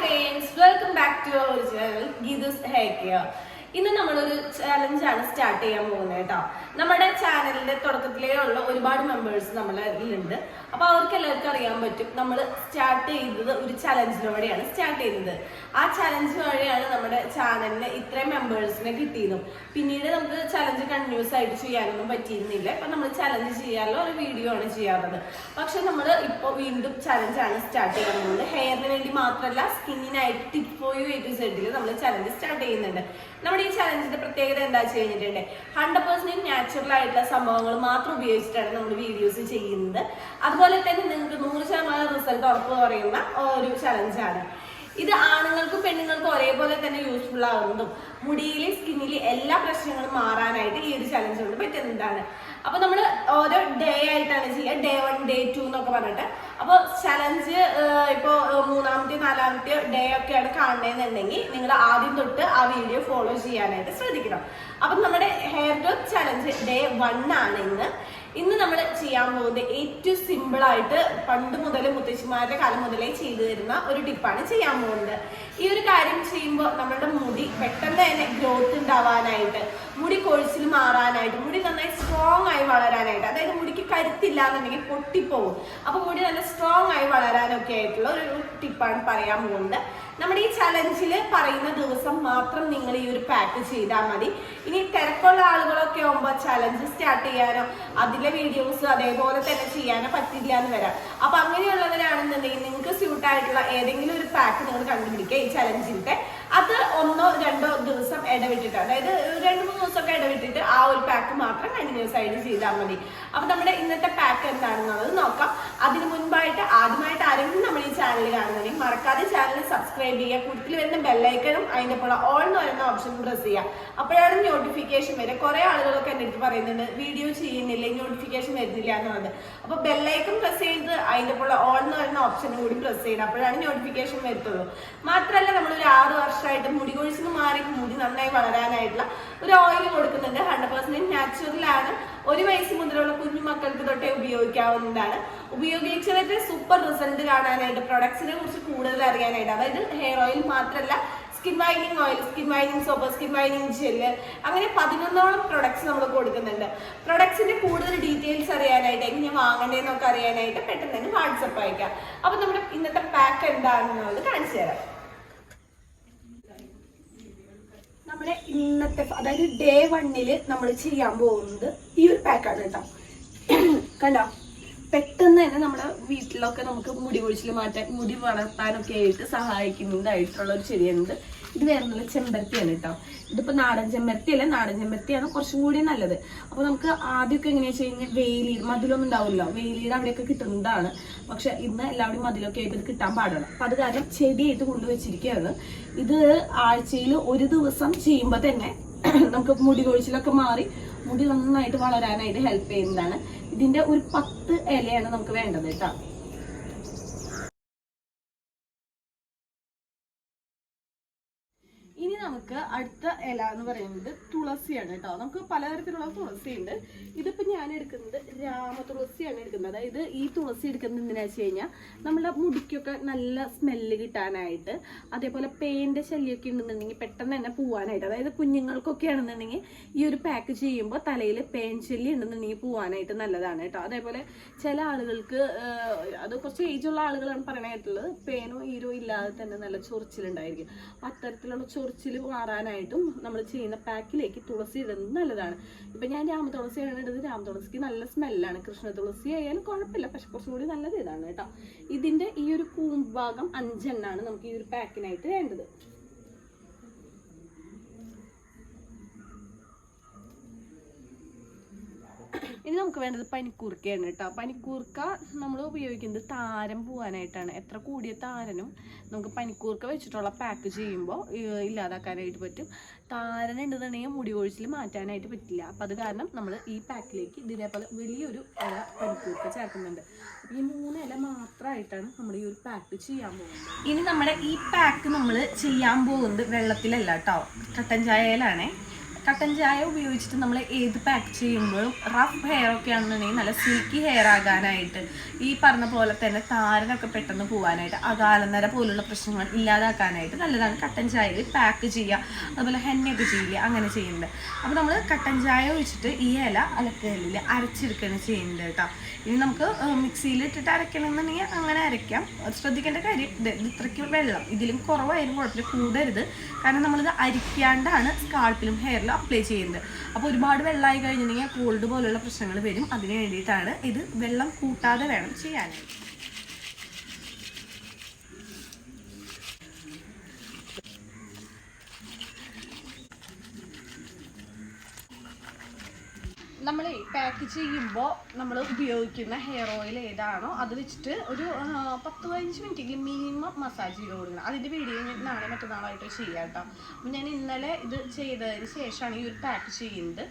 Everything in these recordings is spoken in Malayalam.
Friends welcome back to our channel Geetha's hair care ഇന്ന് നമ്മളൊരു ചാലഞ്ചാണ് സ്റ്റാർട്ട് ചെയ്യാൻ പോകുന്നത് കേട്ടോ. നമ്മുടെ ചാനലിന്റെ തുടക്കത്തിലേ ഉള്ള ഒരുപാട് മെമ്പേഴ്സ് നമ്മളിലുണ്ട് അപ്പൊ അവർക്ക് എല്ലാവർക്കും അറിയാൻ പറ്റും നമ്മൾ സ്റ്റാർട്ട് ചെയ്തത് ഒരു ചലഞ്ചിലൂടെയാണ് സ്റ്റാർട്ട് ചെയ്തത്. ആ ചലഞ്ച് വഴിയാണ് നമ്മുടെ ചാനലിന് ഇത്രയും മെമ്പേഴ്സിനെ കിട്ടിയതും. പിന്നീട് നമുക്ക് ചലഞ്ച് കണ്ടിന്യൂസ് ആയിട്ട് ചെയ്യാനൊന്നും പറ്റിയിരുന്നില്ല. ഇപ്പൊ നമ്മൾ ചലഞ്ച് ചെയ്യാനുള്ള ഒരു വീഡിയോ ആണ് ചെയ്യാറുള്ളത്. പക്ഷെ നമ്മൾ ഇപ്പോൾ വീണ്ടും ചലഞ്ചാണ് സ്റ്റാർട്ട് ചെയ്യുന്നത്. ഹെയറിന് വേണ്ടി മാത്രമല്ല സ്കിന്നിനായിട്ട് tip for you A to സെഡിൽ നമ്മൾ ചലഞ്ച് സ്റ്റാർട്ട് ചെയ്യുന്നുണ്ട്. നമ്മുടെ ഈ ചലഞ്ചിന്റെ പ്രത്യേകത എന്താ വെച്ച് കഴിഞ്ഞിട്ടുണ്ടെങ്കിൽ ഹൺഡ്രഡ് പെർസെന്റ് നാച്ചുറൽ ആയിട്ടുള്ള സംഭവങ്ങൾ മാത്രം ഉപയോഗിച്ചിട്ടാണ് നമ്മൾ വീഡിയോസ് ചെയ്യുന്നത്. അതുപോലെ തന്നെ നിങ്ങൾക്ക് നൂറ് ശതമാനം റിസൾട്ട് ഉറപ്പ് പറയുന്ന ഒരു ചലഞ്ചാണ് ഇത് ആണുങ്ങൾക്കും പെണ്ണുങ്ങൾക്കും ഒരേപോലെ തന്നെ യൂസ്ഫുൾ ആകുന്നതും മുടിയിലെ സ്കിന്നിലെ എല്ലാ പ്രശ്നങ്ങളും മാറാനായിട്ട് ഈ ഒരു ചലഞ്ച് കൊണ്ട് പറ്റുന്നതാണ്. അപ്പൊ നമ്മൾ ഓരോ ഡേ ആയിട്ടാണ് ചെയ്യുക. ഡേ വൺ ഡേ ടു എന്നൊക്കെ പറഞ്ഞിട്ട്. അപ്പോൾ ചലഞ്ച് ഇപ്പോൾ മൂന്നാമത്തെ നാലാമത്തെ ഡേ ഒക്കെയാണ് കാണുന്നതെന്നുണ്ടെങ്കിൽ നിങ്ങൾ ആദ്യം തൊട്ട് ആ വീഡിയോ ഫോളോ ചെയ്യാനായിട്ട് ശ്രദ്ധിക്കണം. അപ്പം നമ്മുടെ hair growth challenge day one ആണ് ഇന്ന്. ഇന്ന് നമ്മൾ ചെയ്യാൻ പോകുന്നത് ഏറ്റവും സിമ്പിൾ ആയിട്ട് പണ്ട് മുതൽ മുത്തശ്ശിമാരുടെ കാലം മുതലേ ചെയ്തു തരുന്ന ഒരു ടിപ്പാണ് ചെയ്യാൻ പോകുന്നത്. ഈ ഒരു കാര്യം ചെയ്യുമ്പോൾ നമ്മുടെ മുടി പെട്ടെന്ന് തന്നെ ഗ്രോത്ത് ഉണ്ടാവാനായിട്ട് മുടി കൊഴിച്ചിൽ മാറാനായിട്ട് മുടി നന്നായി സ്ട്രോങ് ആയി വളരാനായിട്ട് അതായത് മുടിക്ക് കരുത്തില്ല എന്നുണ്ടെങ്കിൽ പൊട്ടിപ്പോകും അപ്പോൾ മുടി നല്ല സ്ട്രോങ് ആയി വളരാനൊക്കെ ആയിട്ടുള്ള ഒരു ടിപ്പാണ് പറയാൻ പോകുന്നത്. നമ്മുടെ ഈ ചലഞ്ചിൽ പറയുന്ന ദിവസം മാത്രം നിങ്ങൾ ഈ ഒരു പാക്ക് ചെയ്താൽ മതി. ഇനി തിരക്കുള്ള ആളുകളൊക്കെ ആകുമ്പോൾ ചലഞ്ച് സ്റ്റാർട്ട് ചെയ്യാനോ അതിലെ വീഡിയോസ് അതേപോലെ തന്നെ ചെയ്യാനോ പറ്റില്ല എന്ന് വരാം. അപ്പൊ അങ്ങനെയുള്ളവരാണെന്നുണ്ടെങ്കിൽ നിങ്ങൾക്ക് സ്യൂട്ടായിട്ടുള്ള ഏതെങ്കിലും ഒരു പാക്ക് നിങ്ങൾ കണ്ടുപിടിക്കുക ഈ ചലഞ്ചിന്റെ അത് ഒന്നോ രണ്ടോ ദിവസം ഇടവിട്ടിട്ട് അതായത് രണ്ട് മൂന്ന് ദിവസമൊക്കെ ഇടവിട്ടിട്ട് ആ ഒരു പാക്ക് മാത്രം കണ്ടിന്യൂസ് ആയിട്ട് ചെയ്താൽ മതി. അപ്പൊ നമ്മുടെ ഇന്നത്തെ പാക്ക് എന്താണെന്നുള്ളത് നോക്കാം. അതിന് മുൻപായിട്ട് ആദ്യമായിട്ട് ആരെങ്കിലും നമ്മൾ ഈ ചാനൽ കാണുന്നുണ്ടെങ്കിൽ മറക്കാതെ ചാനൽ സബ്സ്ക്രൈബ് ചെയ്യുക. കൂടുതൽ വരുന്ന ബെല്ലൈക്കനും അതിന്റെ പോലെ ഓൾ എന്ന് പറയുന്ന ഓപ്ഷൻ പ്രസ് ചെയ്യുക. അപ്പോഴാണ് നോട്ടിഫിക്കേഷൻ വരെ കുറെ ആളുകളൊക്കെ എന്നിട്ട് പറയുന്നുണ്ട് വീഡിയോ ചെയ്യുന്നില്ല? നോട്ടിഫിക്കേഷൻ വരുന്നില്ല എന്നുള്ളത്. അപ്പൊ ബെല്ലൈക്കൺ പ്രസ് ചെയ്ത് അതിന്റെ ഉള്ള ഓൺ എന്ന് പറയുന്ന ഓപ്ഷനും കൂടി പ്രസ് ചെയ്യണം. അപ്പോഴാണ് നോട്ടിഫിക്കേഷൻ വരുത്തുള്ളൂ മാത്രമല്ല നമ്മൾ ഒരു ആറ് വർഷമായിട്ട് മുടി കൊഴിച്ചിന് മാറി മുടി നന്നായി വളരാനായിട്ടുള്ള ഒരു ഓയിൽ കൊടുക്കുന്നുണ്ട്. ഹൺഡ്രഡ് നാച്ചുറൽ ആണ്. ഒരു വയസ്സ് മുതലുള്ള കുഞ്ഞു മക്കൾക്ക് തൊട്ടേ ഉപയോഗിക്കാവുന്നതാണ്. ഉപയോഗിച്ചവരുടെ സൂപ്പർ റിസൾട്ട് കാണാനായിട്ട് പ്രൊഡക്ട്സിനെ കുറിച്ച് കൂടുതൽ അറിയാനായിട്ട് അതായത് ഹെയർ ഓയിൽ മാത്രമല്ല skin വൈനിങ് oil skin വൈനിങ് soap skin വൈനിങ് gel അങ്ങനെ പതിനൊന്നോളം പ്രൊഡക്ട്സ് നമ്മൾ കൊടുക്കുന്നുണ്ട്. പ്രൊഡക്ട്സിന്റെ കൂടുതൽ ഡീറ്റെയിൽസ് അറിയാനായിട്ട് എങ്ങനെ വാങ്ങേണ്ടതെന്നൊക്കെ അറിയാനായിട്ട് പെട്ടെന്ന് തന്നെ വാട്സപ്പ് അയക്കാം. അപ്പൊ നമ്മുടെ ഇന്നത്തെ പാക്ക് എന്താണെന്നുള്ളത് കാണിച്ചു തരാം. നമ്മുടെ ഇന്നത്തെ അതായത് ഡേ വണ്ണിൽ നമ്മൾ ചെയ്യാൻ പോകുന്നത് ഈ ഒരു പാക്കാണ് കേട്ടോ. കണ്ടോ? പെട്ടെന്ന് തന്നെ നമ്മുടെ വീട്ടിലൊക്കെ നമുക്ക് മുടി കൊഴിച്ചിൽ മാറ്റാൻ മുടി വളർത്താനൊക്കെ ആയിട്ട് സഹായിക്കുന്നതായിട്ടുള്ള ഒരു ചെടിയാണിത്. ഇത് നല്ല ചെമ്പരത്തിയാണ് കേട്ടോ ഇതിപ്പോ നാടൻ ചെമ്പരത്തി അല്ലെ നാടൻ ചെമ്പരത്തിയാണ് കുറച്ചും കൂടി നല്ലത്. അപ്പൊ നമുക്ക് ആദ്യമൊക്കെ എങ്ങനെയാ വെച്ച് കഴിഞ്ഞാൽ വെയിലി മതിലൊന്നും ഉണ്ടാവില്ല വെയിലിയുടെ അവിടെയൊക്കെ കിട്ടുന്നതാണ്. പക്ഷെ ഇന്ന് എല്ലാവരും മതിലൊക്കെ ആയിട്ട് ഇത് കിട്ടാൻ പാടില്ല അപ്പൊ അത് കാരണം ചെടിയായിട്ട് കൊണ്ടുവച്ചിരിക്കുകയാണ് ഇത് ആഴ്ചയിൽ ഒരു ദിവസം ചെയ്യുമ്പോൾ തന്നെ നമുക്ക് മുടി കൊഴിച്ചിലൊക്കെ മാറി മുടി നന്നായിട്ട് വളരാനായിട്ട് ഹെൽപ്പ് ചെയ്യുന്നതാണ്. ഇതിന്റെ ഒരു പത്ത് ഇലയാണ് നമുക്ക് വേണ്ടത് കേട്ടോ. നമുക്ക് അടുത്ത ഇല എന്ന് പറയുന്നത് തുളസിയാണ് കേട്ടോ. നമുക്ക് പലതരത്തിലുള്ള തുളസി ഉണ്ട് ഇതിപ്പോൾ ഞാൻ എടുക്കുന്നത് രാമ തുളസിയാണ് എടുക്കുന്നത്. അതായത് ഈ തുളസി എടുക്കുന്നത് എന്തിനാ വെച്ച് കഴിഞ്ഞാൽ നമ്മുടെ മുടിക്കൊക്കെ നല്ല സ്മെല്ല് കിട്ടാനായിട്ട്. അതേപോലെ പേന്റെ ശല്യമൊക്കെ ഉണ്ടെന്നുണ്ടെങ്കിൽ പെട്ടെന്ന് തന്നെ പോവാനായിട്ട്. അതായത് കുഞ്ഞുങ്ങൾക്കൊക്കെ ആണെന്നുണ്ടെങ്കിൽ ഈ ഒരു പാക്ക് ചെയ്യുമ്പോൾ തലയിൽ പേൻ ശല്യം ഉണ്ടെന്നുണ്ടെങ്കിൽ പോവാനായിട്ട് നല്ലതാണ് കേട്ടോ. അതേപോലെ ചില ആളുകൾക്ക് അത് കുറച്ച് ഏജ് ഉള്ള ആളുകളാണ് പറയാനായിട്ടുള്ളത് പേനോ ഈരോ ഇല്ലാതെ തന്നെ നല്ല ചൊറിച്ചിലുണ്ടായിരിക്കും. അത്തരത്തിലുള്ള ചൊറിച്ചിൽ മാറാനായിട്ടും നമ്മൾ ചെയ്യുന്ന പാക്കിലേക്ക് തുളസി ഇടുന്നത് നല്ലതാണ്. ഇപ്പം ഞാൻ രാമ തുളസിയാണ് ഇടുന്നത് രാമ തുളസിക്ക് നല്ല സ്മെല്ലാണ്. കൃഷ്ണ തുളസി ആയാലും കുഴപ്പമില്ല. പക്ഷെ കുറച്ചും കൂടി നല്ലത് ഇതാണ് കേട്ടോ. ഇതിന്റെ ഈ ഒരു കൂമ്പാകം അഞ്ചെണ്ണാണ് നമുക്ക് ഈ ഒരു പാക്കിനായിട്ട് വേണ്ടത്. ഇനി നമുക്ക് വേണ്ടത് പനിക്കൂർക്കയാണ് കേട്ടോ. പനിക്കൂർക്ക നമ്മൾ ഉപയോഗിക്കുന്നത് താരം പോവാനായിട്ടാണ്. എത്ര കൂടിയ താരനും നമുക്ക് പനിക്കൂർക്ക വെച്ചിട്ടുള്ള പാക്ക് ചെയ്യുമ്പോൾ ഇല്ലാതാക്കാനായിട്ട് പറ്റും. താരൻ ഉണ്ടെന്നുണ്ടെങ്കിൽ മുടി കൊഴിച്ചിൽ മാറ്റാനായിട്ട് പറ്റില്ല. അപ്പം അത് കാരണം നമ്മൾ ഈ പാക്കിലേക്ക് ഇതേപോലെ വലിയൊരു ഇല പനിക്കൂർക്ക ചേർക്കുന്നുണ്ട്. ഈ മൂന്ന് ഇല മാത്രമായിട്ടാണ് നമ്മൾ ഈ ഒരു പാക്ക് ചെയ്യാൻ പോകുന്നത്. ഇനി നമ്മുടെ ഈ പാക്ക് നമ്മൾ ചെയ്യാൻ പോകുന്നത് വെള്ളത്തിലല്ല കേട്ടോ. കട്ടൻ ചായയിലാണേ. കട്ടൻ ചായ ഉപയോഗിച്ചിട്ട് നമ്മൾ ഏത് പാക്ക് ചെയ്യുമ്പോഴും റഫ് ഹെയർ ഒക്കെ ആണെന്നുണ്ടെങ്കിൽ നല്ല സിൽക്കി ഹെയർ ആകാനായിട്ട് ഈ പറഞ്ഞ പോലെ തന്നെ താരനൊക്കെ പെട്ടെന്ന് പോകാനായിട്ട് അകാലനര പോലുള്ള പ്രശ്നങ്ങൾ ഇല്ലാതാക്കാനായിട്ട് നല്ലതാണ് കട്ടൻ ചായയിൽ പാക്ക് ചെയ്യുക അതുപോലെ ഹെന്നയൊക്കെ ചെയ്യില്ല അങ്ങനെ ചെയ്യുന്നത്. അപ്പോൾ നമ്മൾ കട്ടൻ ചായ ഒഴിച്ചിട്ട് ഈ ഇല അലക്കലിൽ അരച്ചെടുക്കുകയാണ് ചെയ്യുന്നത് കേട്ടോ. ഇനി നമുക്ക് മിക്സിയിൽ ഇട്ടിട്ട് അരക്കണമെന്നുണ്ടെങ്കിൽ അങ്ങനെ അരയ്ക്കാം. ശ്രദ്ധിക്കേണ്ട കാര്യം ഇത് ഇത് ഇത്രയ്ക്ക് വെള്ളം. ഇതിലും കുറവായാലും കുഴപ്പമില്ല കൂടരുത്. കാരണം നമ്മളിത് അരിക്കാണ്ടാണ് സ്കാൾപ്പിലും ഹെയറിലും അപ്ലൈ ചെയ്യുന്നത് അപ്പോൾ ഒരുപാട് വെള്ളമായി കഴിഞ്ഞിട്ടുണ്ടെങ്കിൽ കോൾഡ് പോലുള്ള പ്രശ്നങ്ങൾ വരും. അതിന് വേണ്ടിയിട്ടാണ് ഇത് വെള്ളം കൂട്ടാതെ വേണം ചെയ്യാനായിട്ട് നമ്മൾ പാക്ക് ചെയ്യുമ്പോൾ നമ്മൾ ഉപയോഗിക്കുന്ന ഹെയർ ഓയിൽ ഏതാണോ അത് വെച്ചിട്ട് ഒരു പത്ത് പതിനഞ്ച് മിനിറ്റെങ്കിലും മിനിമം മസാജ് ചെയ്ത് കൊടുക്കണം. അതിന്റെ വീഡിയോ ഞാൻ നാളെ മറ്റന്നാളായിട്ട് ചെയ്യാം കേട്ടോ ഞാൻ ഇന്നലെ ഇത് ചെയ്തതിന് ശേഷമാണ് ഈ ഒരു പാക്ക് ചെയ്യുന്നത്.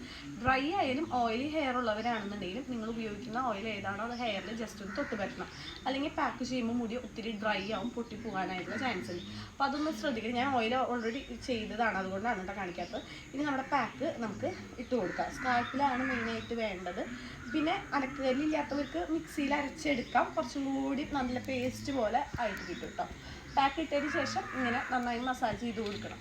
ഡ്രൈ ആയാലും ഓയിലി ഹെയർ ഉള്ളവരാണെന്നുണ്ടെങ്കിലും നിങ്ങൾ ഉപയോഗിക്കുന്ന ഓയിൽ ഏതാണോ അത് ഹെയറിൽ ജസ്റ്റ് ഒന്ന് തൊട്ട് പറ്റണം. അല്ലെങ്കിൽ പാക്ക് ചെയ്യുമ്പോൾ മുടി ഒത്തിരി ഡ്രൈ ആവും പൊട്ടി പോകാനായിട്ടുള്ള ചാൻസ് ഉണ്ട്. അപ്പോൾ അതൊന്ന് ശ്രദ്ധിക്കണം. ഞാൻ ഓയിൽ ഓൾറെഡി ചെയ്തതാണ്. അതുകൊണ്ടാണ് കേട്ടോ കാണിക്കാത്തത്. ഇനി നമ്മുടെ പാക്ക് നമുക്ക് ഇട്ട് കൊടുക്കാം. സ്കാൾപ്പിലാണ് മെയിനായിട്ട് വേണ്ടത്. പിന്നെ അനക്കല്ലില്ലാത്തവർക്ക് മിക്സിയിൽ അരച്ചെടുക്കാം. കുറച്ചും കൂടി നല്ല പേസ്റ്റ് പോലെ ആയിട്ട് കിട്ടും കേട്ടോ പാക്ക് ശേഷം ഇങ്ങനെ നന്നായി മസാജ് ചെയ്ത് കൊടുക്കണം.